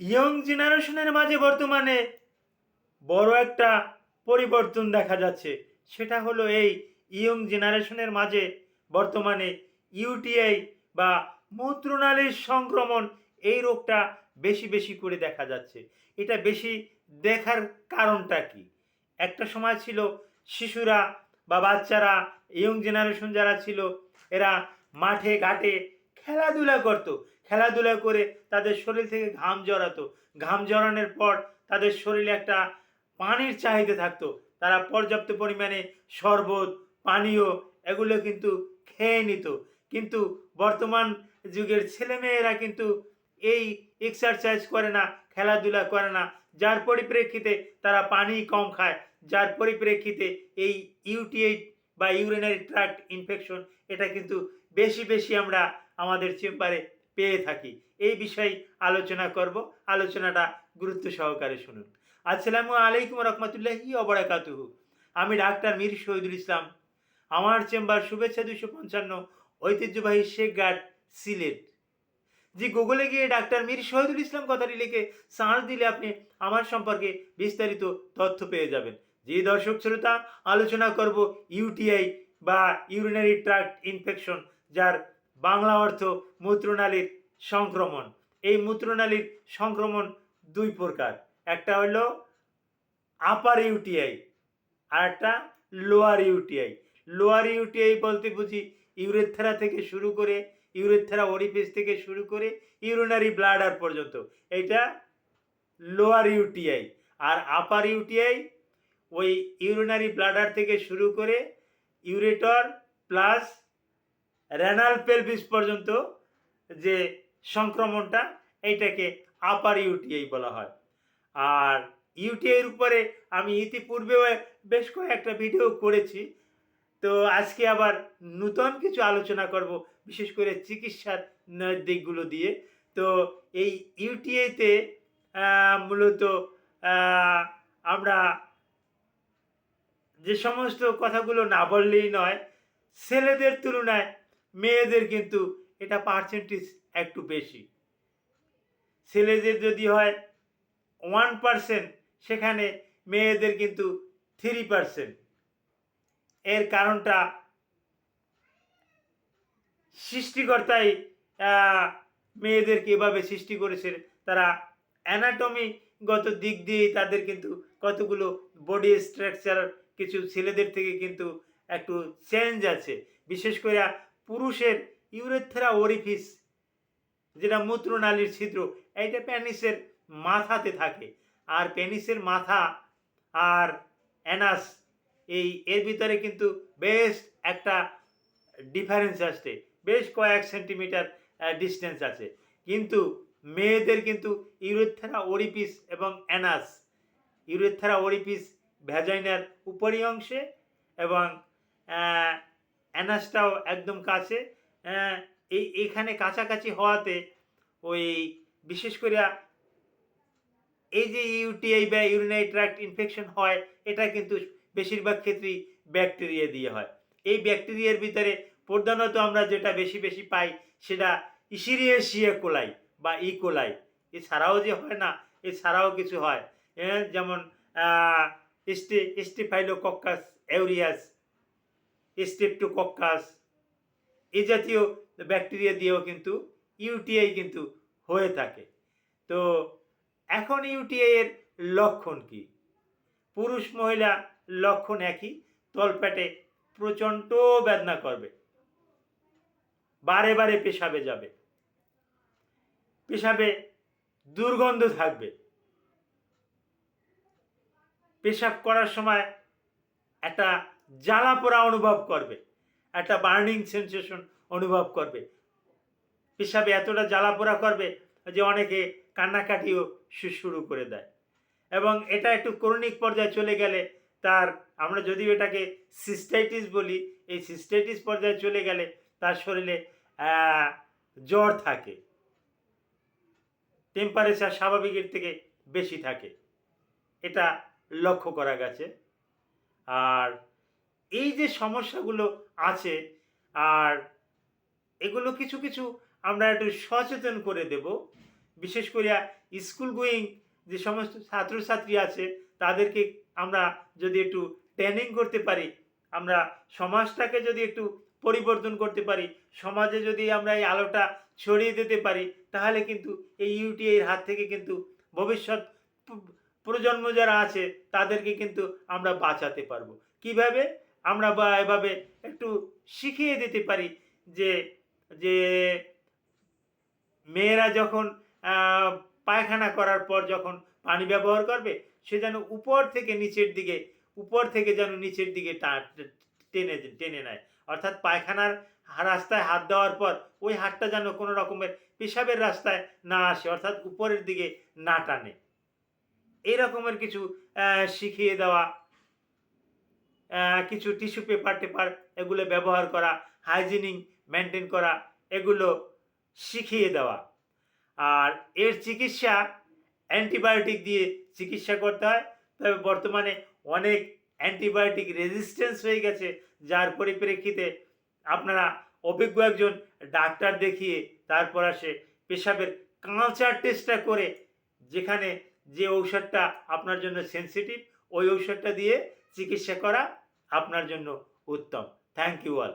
Young জেনারেশনের মাঝে বর্তমানে বড় একটা পরিবর্তন দেখা যাচ্ছে। সেটা হলো এই ইয়ং জেনারেশনের মাঝে বর্তমানে ইউটিআই বা মূত্রনালীর সংক্রমণ এই রোগটা বেশি বেশি করে দেখা যাচ্ছে। এটা বেশি দেখার কারণটা কি? একটা সময় ছিল শিশুরা বা বাচ্চারা ইয়ং জেনারেশন যারা ছিল, এরা মাঠে, ঘাটে খেলাধুলা করতো। খেলাধুলা করে তাদের শরীর থেকে ঘাম জড়াতো। ঘাম জড়ানোর পর তাদের শরীরে একটা পানির চাহিদা থাকতো। তারা পর্যাপ্ত পরিমাণে শরবত, পানীয় এগুলো কিন্তু খেয়ে নিত। কিন্তু বর্তমান যুগের ছেলেমেয়েরা কিন্তু এই এক্সারসাইজ করে না, খেলাধুলা করে না। যার পরিপ্রেক্ষিতে তারা পানি কম খায়, যার পরিপ্রেক্ষিতে এই ইউটিআই বা ইউরিনারি ট্র্যাক্ট ইনফেকশন এটা কিন্তু বেশি বেশি আমরা আমাদের চেম্বারে পেয়ে থাকি। এই বিষয়ে আলোচনা করব। আলোচনাটা গুরুত্ব সহকারে শুনুন। আসসালামু আলাইকুম রহমতুল্লাহি অবরাকাতুহু আমি ডাক্তার মীর শহীদুল ইসলাম। আমার চেম্বার শুভেচ্ছা দুশো পঞ্চান্ন ঐতিহ্যবাহী শেখ গার্ড, সিলেট। যে গুগলে গিয়ে ডাক্তার মীর শহীদুল ইসলাম কথাটি লিখে সার্চ দিলে আপনি আমার সম্পর্কে বিস্তারিত তথ্য পেয়ে যাবেন। যে দর্শক শ্রোতা, আলোচনা করব ইউটিআই বা ইউরিনারি ট্র্যাক্ট ইনফেকশন, যার বাংলা অর্থ মূত্রনালীর সংক্রমণ। এই মূত্রনালীর সংক্রমণ দুই প্রকার। একটা হলো আপার ইউটিআই আর একটা লোয়ার ইউটিআই লোয়ার ইউটিআই বলতে বুঝি ইউরেথেরা থেকে শুরু করে ইউরেথেরা ওরিফিস থেকে শুরু করে ইউরিনারি ব্লাডার পর্যন্ত। এটা লোয়ার ইউটিআই আর আপার ইউটিআই ওই ইউরিনারি ব্লাডার থেকে শুরু করে ইউরেটর প্লাস রেনাল পেলভিস পর্যন্ত যে সংক্রমণটা, এইটাকে আপার ইউটিআই বলা হয়। আর ইউটিআইয়ের উপরে আমি ইতিপূর্বেও বেশ কয়েকটা ভিডিও করেছি। তো আজকে আবার নূতন কিছু আলোচনা করব, বিশেষ করে চিকিৎসার দিকগুলো দিয়ে। তো এই ইউটিআইতে মূলত আমরা যে সমস্ত কথাগুলো না বললেই নয়, ছেলেদের তুলনায় মেয়েদের কিন্তু এটা পার্সেন্টেজ একটু বেশি। ছেলেদের যদি হয় ওয়ান পার্সেন্ট সেখানে মেয়েদের কিন্তু থ্রি পার্সেন্ট এর কারণটা সৃষ্টিকর্তাই মেয়েদেরকে এভাবে সৃষ্টি করেছে তারা অ্যানাটমিগত দিক দিয়ে তাদের কিন্তু কতগুলো বডি স্ট্রাকচার কিছু ছেলেদের থেকে কিন্তু একটু চেঞ্জ আছে। বিশেষ করে পুরুষের ইউরেথেরা ওরিফিস যেটা মূত্রনালীর ছিদ্র, এইটা প্যানিসের মাথাতে থাকে। আর পেনিসের মাথা আর অ্যানাস, এই এর ভিতরে কিন্তু বেশ একটা ডিফারেন্স আসছে। বেশ কয়েক সেন্টিমিটার ডিস্টেন্স আছে। কিন্তু মেয়েদের কিন্তু ইউরেথেরা ওরিপিস এবং অ্যানাস, ইউরেথেরা ওরিপিস ভ্যাজাইনার উপরি অংশে এবং অ্যানাসটাও একদম কাছে এই এখানে কাছাকাছি হওয়াতে ওই বিশেষ করে এই যে ইউটিআই বা ইউরিনারি ট্র্যাক্ট ইনফেকশন হয় এটা কিন্তু বেশিরভাগ ক্ষেত্রেই ব্যাকটেরিয়া দিয়ে হয়। এই ব্যাকটেরিয়ার ভিতরে প্রধানত আমরা যেটা বেশি বেশি পাই সেটা ইসিরিয়েশিয়া কোলাই বা ই কোলাই এছাড়াও যে হয় না এছাড়াও কিছু হয় এ, যেমন স্টে স্টিফাইলোকক্কাস এউরিয়াস স্টেপটোকক্কাস এ জাতীয় ব্যাকটেরিয়া দিয়েও কিন্তু ইউটিআই কিন্তু হয়ে থাকে। তো এখন ইউটিআই এর লক্ষণ কি? পুরুষ মহিলা লক্ষণ একই, তলপেটে প্রচণ্ড বেদনা করবে। বারে বারে পেশাবে যাবে। পেশাবে দুর্গন্ধ থাকবে। পেশাব করার সময় একটা জ্বালা পোড়া অনুভব করবে। একটা বার্নিং সেন্সেশন অনুভব করবে। পেশাবে এতটা জ্বালা পোড়া করবে যে অনেকে কান্নাকাটিও শুরু করে দেয়। এবং এটা একটু ক্রনিক পর্যায়ে চলে গেলে তার, আমরা যদি এটাকে সিস্টাইটিস বলি, এই সিস্টাইটিস পর্যায়ে চলে গেলে তার শরীরে জ্বর থাকে। টেম্পারেচার স্বাভাবিকের থেকে বেশি থাকে। এটা লক্ষ্য করা গেছে। আর এই যে সমস্যাগুলো আছে, আর এগুলো কিছু কিছু আমরা একটু সচেতন করে দেব। বিশেষ করে স্কুল গোয়িং যে সমস্ত ছাত্রছাত্রী আছে, তাদেরকে আমরা যদি একটু ট্রেনিং করতে পারি, আমরা সমাজটাকে যদি একটু পরিবর্তন করতে পারি, সমাজে যদি আমরা এই আলোটা ছড়িয়ে দিতে পারি, তাহলে কিন্তু এই ইউটিআইয়ের হাত থেকে কিন্তু ভবিষ্যৎ প্রজন্ম যারা আছে, তাদেরকে কিন্তু আমরা বাঁচাতে পারব। কীভাবে? আমরা বা এভাবে একটু শিখিয়ে দিতে পারি যে যে মেয়েরা যখন পায়খানা করার পর যখন পানি ব্যবহার করবে, সে যেন উপর থেকে নিচের দিকে, উপর থেকে যেন নিচের দিকে টেনে টেনে নেয়। অর্থাৎ পায়খানার রাস্তায় হাত দেওয়ার পর ওই হাতটা যেন কোনো রকমের পেশাবের রাস্তায় না আসে, অর্থাৎ উপরের দিকে না টানে। এই রকমের কিছু শিখিয়ে দেওয়া কিছু টিস্যু পেপার টেপার এগুলো ব্যবহার করা হাইজিনিং মেনটেন করা, এগুলো শিখিয়ে দেওয়া। আর এর চিকিৎসা অ্যান্টিবায়োটিক দিয়ে চিকিৎসা করতে হয়। তবে বর্তমানে অনেক অ্যান্টিবায়োটিক রেজিস্ট্যান্স হয়ে গেছে, যার পরিপ্রেক্ষিতে আপনারা অভিজ্ঞ একজন ডাক্তার দেখিয়ে তারপর আসে পেশাবের কালচার টেস্টটা করে, যেখানে যে ঔষধটা আপনার জন্য সেন্সিটিভ ওই ঔষধটা দিয়ে চিকিৎসা করা আপনার জন্য উত্তম থ্যাংক ইউ অল